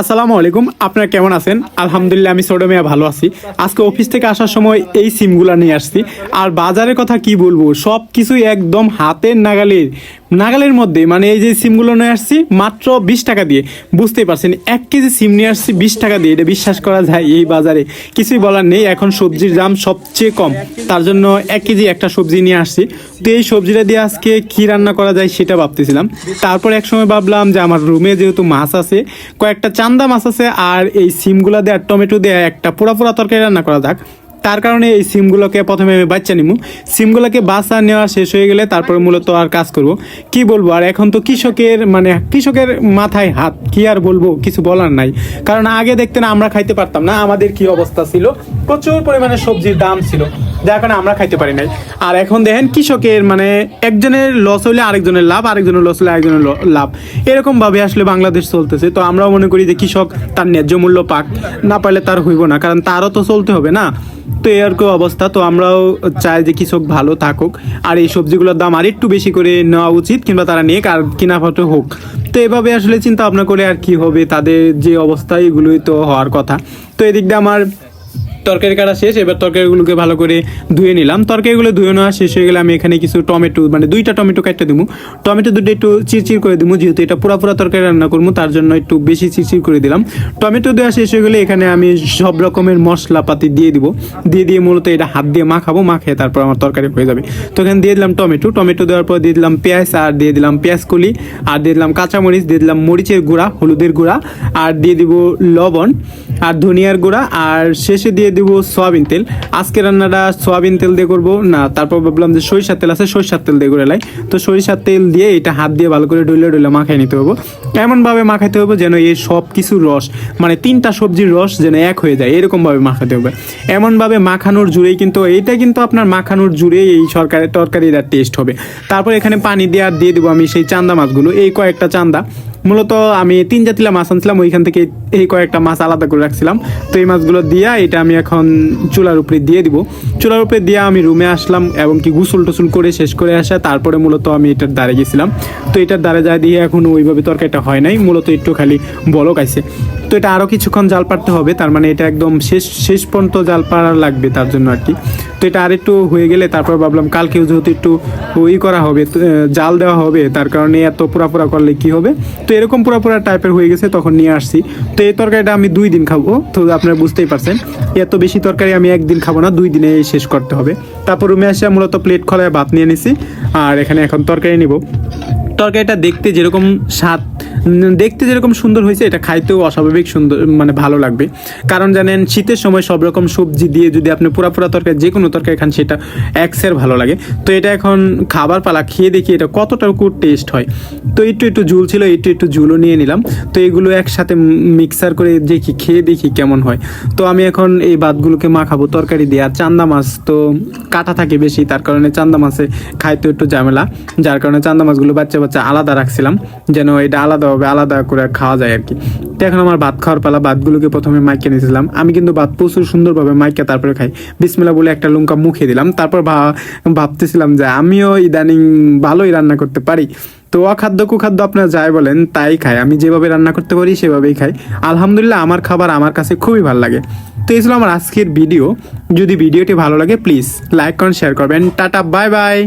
আসসালামু আলাইকুম, আপনারা কেমন আছেন? আলহামদুলিল্লাহ, আমি ছোট মেয়া ভালো আছি। আজকে অফিস থেকে আসার সময় এই সিমগুলা নিয়ে আসছি। আর বাজারের কথা কি বলব সব কিছুই একদম হাতের নাগালের নাগালের মধ্যে। মানে এই যে সিমগুলো নিয়ে আসছি, মাত্র বিশ টাকা দিয়ে। বুঝতেই পারছেন, এক কেজি সিম নিয়ে আসছি বিশ টাকা দিয়ে। এটা বিশ্বাস করা যায় এই বাজারে। কিছুই বলার নেই, এখন সবজির দাম সবচেয়ে কম। তার জন্য এক কেজি একটা সবজি নিয়ে আসছি। তো এই সবজিটা দিয়ে আজকে কি রান্না করা যায় সেটা ভাবতেছিলাম। তারপর এক সময় ভাবলাম যে আমার রুমে যেহেতু মাছ আছে, কয়েকটা চান্দা মাছ আছে আর এই সিমগুলো দিয়ে আর টমেটো দিয়ে একটা পোড়া পোড়া তরকারি রান্না করা যাক। তার কারণে এই সিমগুলোকে প্রথমে আমি বাচ্চা নিব সিমগুলোকে বাসা নেওয়া শেষ হয়ে গেলে তারপরে মূলত আর কাজ করব। কি বলব? আর এখন তো কৃষকের মানে কৃষকের মাথায় হাত, কি আর বলব? কিছু বলার নাই। কারণ আগে দেখতে না আমরা খাইতে পারতাম না, আমাদের কি অবস্থা ছিল? প্রচুর পরিমাণে সবজির দাম ছিল। যার কারণে আমরা খাইতে পারি নাই। আর এখন দেখেন কৃষকের মানে একজনের লস হলে আরেকজনের লাভ, আরেকজনের লস হলে আরেকজনের লাভ। এরকম ভাবে আসলে বাংলাদেশ চলতেছে। তো আমরাও মনে করি যে কৃষক তার ন্যায্য মূল্য পাক। না পারলে তার হইব না, কারণ তারও তো চলতে হবে না। তো এরকম অবস্থা। তো আমরাও চাই যে কৃষক ভালো থাকুক। আর এই সবজিগুলোর দাম আর একটু বেশি করে নেওয়া উচিত, কিংবা তারা নেক আর কিনাফাটো হোক। তো এভাবে আসলে চিন্তা ভাবনা করে আর কি হবে, তাদের যে অবস্থা এগুলোই তো হওয়ার কথা। তো এদিক দিয়ে আমার তরকারি কাটা শেষ, এবার তরকারিগুলোকে ভালো করে ধুয়ে নিলাম। তরকারিগুলো ধুয়ে নেওয়া শেষ হয়ে গেলে আমি এখানে কিছু টমেটো মানে দুইটা টমেটো কাটতে দিব। টমেটো দুটো একটু চিরচির করে দিব, যেহেতু এটা পুরা পুরা তরকারি রান্না করব, তার জন্য একটু বেশি চিরচির করে দিলাম। টমেটো দেওয়া শেষ হয়ে গেলে এখানে আমি সব রকমের মশলাপাতি দিয়ে দিব। দিয়ে দিয়ে মূলত এটা হাত দিয়ে মাখাবো মাখিয়ে তারপর আমার তরকারি হয়ে যাবে। তো এখানে দিয়ে দিলাম টমেটো। টমেটো দেওয়ার পর দিয়ে দিলাম পেঁয়াজ আর দিয়ে দিলাম পেঁয়াজ কলি আর দিয়ে দিলাম কাঁচামরিচ, দিয়ে দিলাম মরিচের গুঁড়া, হলুদের গুঁড়া, আর দিয়ে দিব লবণ, আর ধনিয়ার গুঁড়া, আর শেষে দিয়ে দিব সয়াবিন তেল। আজকে রান্নাটা সয়াবিন তেল দিয়ে করব। না, তারপর ভাবলাম যে সরিষার তেল আছে, সরিষার তেল দিয়ে করে লাই। তো সরিষার তেল দিয়ে এটা হাত দিয়ে ভালো করে ডইলে ডইলে মাখাই নিতে হবে। এমনভাবে মাখাতে হবে যেন এই সব কিছুর রস মানে তিনটা সবজির রস যেন এক হয়ে যায়, এরকমভাবে মাখাতে হবে। এমনভাবে মাখানোর জুড়েই কিন্তু, এইটা কিন্তু আপনার মাখানোর জুড়েই এই সরকারের তরকারিটা টেস্ট হবে। তারপর এখানে পানি দিয়ে আর দিয়ে দেবো আমি সেই চান্দা মাছগুলো, এই কয়েকটা চান্দা। মূলত আমি তিন জাতিলা মাছ আনছিলাম, ওইখান থেকে এই কয়েকটা মাছ আলাদা করে রাখছিলাম। তো এই মাছগুলো দিয়ে এটা আমি এখন চুলার উপরে দিয়ে দিব। চুলার উপরে দিয়ে আমি রুমে আসলাম এবং কি গুসল টুসুল করে শেষ করে আসা, তারপরে মূলত আমি এটার দ্বারে গেছিলাম। তো এটার দ্বারে যা দিয়ে এখন ওইভাবে তরকারিটা হয় নাই, মূলত একটু খালি বলক আছে। তো এটা আরও কিছুক্ষণ জাল পাড়তে হবে, তার মানে এটা একদম শেষ শেষ পর্যন্ত জাল পাড়া লাগবে তার জন্য আর কি। তো এটা আরেকটু হয়ে গেলে তারপর ভাবলাম কালকেও যেহেতু একটু ওই করা হবে জাল দেওয়া হবে, তার কারণে এত পুরা করলে কি হবে? তো এরকম পুরা টাইপের হয়ে গেছে, তখন নিয়ে আসছি। তো এই তরকারিটা আমি দুই দিন খাব, তো আপনারা বুঝতেই পারছেন। এত বেশি তরকারি আমি একদিন খাব না, দুই দিনে শেষ করতে হবে। তারপর রুমে আসে মূলত প্লেট খোলায় ভাত নিয়ে নিছি। আর এখানে এখন তরকারি নিব। তরকারিটা দেখতে যেরকম স্বাদ দেখতে যেরকম সুন্দর হয়েছে, এটা খাইতেও অস্বাভাবিক সুন্দর মানে ভালো লাগবে। কারণ জানেন, শীতের সময় সব রকম সবজি দিয়ে যদি আপনি পুরা পুরা তরকারি, যে কোনো তরকারি খান, সেটা একসের ভালো লাগে। তো এটা এখন খাবার পালা, খেয়ে দেখি এটা কতটুকু টেস্ট হয়। তো একটু একটু ঝুল ছিল, একটু একটু ঝুলও নিয়ে নিলাম। তো এগুলো একসাথে মিক্সার করে দেখি, খেয়ে দেখি কেমন হয়। তো আমি এখন এই ভাতগুলোকে মাখাবো তরকারি দিয়ে। আর চান্দা মাছ তো কাটা থাকে বেশি, তার কারণে চান্দা মাছে খাইতে একটু ঝামেলা। যার কারণে চান্দা মাছগুলো বাচ্চা বাচ্চা আলাদা রাখছিলাম, যেন এটা আলাদাভাবে আলাদা করে খাওয়া যায় আর কি। তো এখন আমার ভাত খাওয়ার পালা, ভাতগুলোকে প্রথমে মাইকে নিয়েছিলাম। আমি কিন্তু ভাত প্রচুর সুন্দরভাবে মাইকে তারপরে খাই। বিসমিল্লা বলে একটা লঙ্কা মুখে দিলাম। তারপর ভাবতেছিলাম যে আমিও ইদানিং ভালোই রান্না করতে পারি। তো অখাদ্য কুখাদ্য আপনারা যাই বলেন, তাই খাই। আমি যেভাবে রান্না করতে পারি, সেভাবেই খাই। আলহামদুলিল্লাহ, আমার খাবার আমার কাছে খুবই ভালো লাগে। তো এই ছিল আমার আজকের ভিডিও। যদি ভিডিওটি ভালো লাগে, প্লিজ লাইক করেন শেয়ার করবেন। Tata, bye bye.